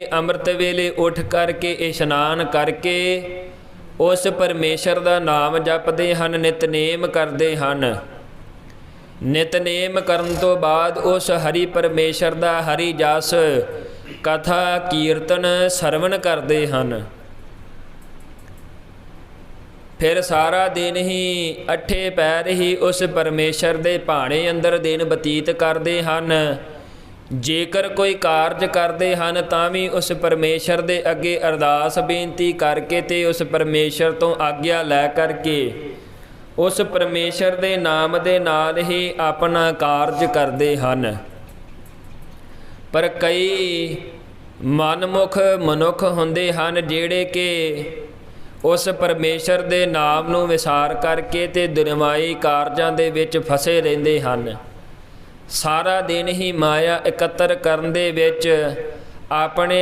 ਅੰਮ੍ਰਿਤ ਵੇਲੇ ਉੱਠ ਕਰਕੇ ਇਸ਼ਨਾਨ ਕਰਕੇ ਉਸ ਪਰਮੇਸ਼ਰ ਦਾ ਨਾਮ ਜਪਦੇ ਹਨ, ਨਿਤਨੇਮ ਕਰਦੇ ਹਨ। ਨਿਤਨੇਮ ਕਰਨ ਤੋਂ ਬਾਅਦ ਉਸ ਹਰੀ ਪਰਮੇਸ਼ਰ ਦਾ ਹਰੀ ਜਸ, ਕਥਾ, ਕੀਰਤਨ, ਸਰਵਣ ਕਰਦੇ ਹਨ। ਫਿਰ ਸਾਰਾ ਦਿਨ ਹੀ ਅੱਠੇ ਪੈਰ ਹੀ ਉਸ ਪਰਮੇਸ਼ਰ ਦੇ ਭਾਣੇ ਅੰਦਰ ਦਿਨ ਬਤੀਤ ਕਰਦੇ ਹਨ। ਜੇਕਰ ਕੋਈ ਕਾਰਜ ਕਰਦੇ ਹਨ ਤਾਂ ਵੀ ਉਸ ਪਰਮੇਸ਼ਰ ਦੇ ਅੱਗੇ ਅਰਦਾਸ ਬੇਨਤੀ ਕਰਕੇ ਤੇ ਉਸ ਪਰਮੇਸ਼ਰ ਤੋਂ ਆਗਿਆ ਲੈ ਕਰਕੇ ਉਸ ਪਰਮੇਸ਼ਰ ਦੇ ਨਾਮ ਦੇ ਨਾਲ ਹੀ ਆਪਣਾ ਕਾਰਜ ਕਰਦੇ ਹਨ। ਪਰ ਕਈ ਮਨਮੁਖ ਮਨੁੱਖ ਹੁੰਦੇ ਹਨ ਜਿਹੜੇ ਕਿ ਉਸ ਪਰਮੇਸ਼ਰ ਦੇ ਨਾਮ ਨੂੰ ਵਿਸਾਰ ਕਰਕੇ ਤੇ ਦੁਨਿਆਵੀ ਕਾਰਜਾਂ ਦੇ ਵਿੱਚ ਫਸੇ ਰਹਿੰਦੇ ਹਨ। ਸਾਰਾ ਦਿਨ ਹੀ ਮਾਇਆ ਇਕੱਤਰ ਕਰਨ ਦੇ ਵਿੱਚ ਆਪਣੇ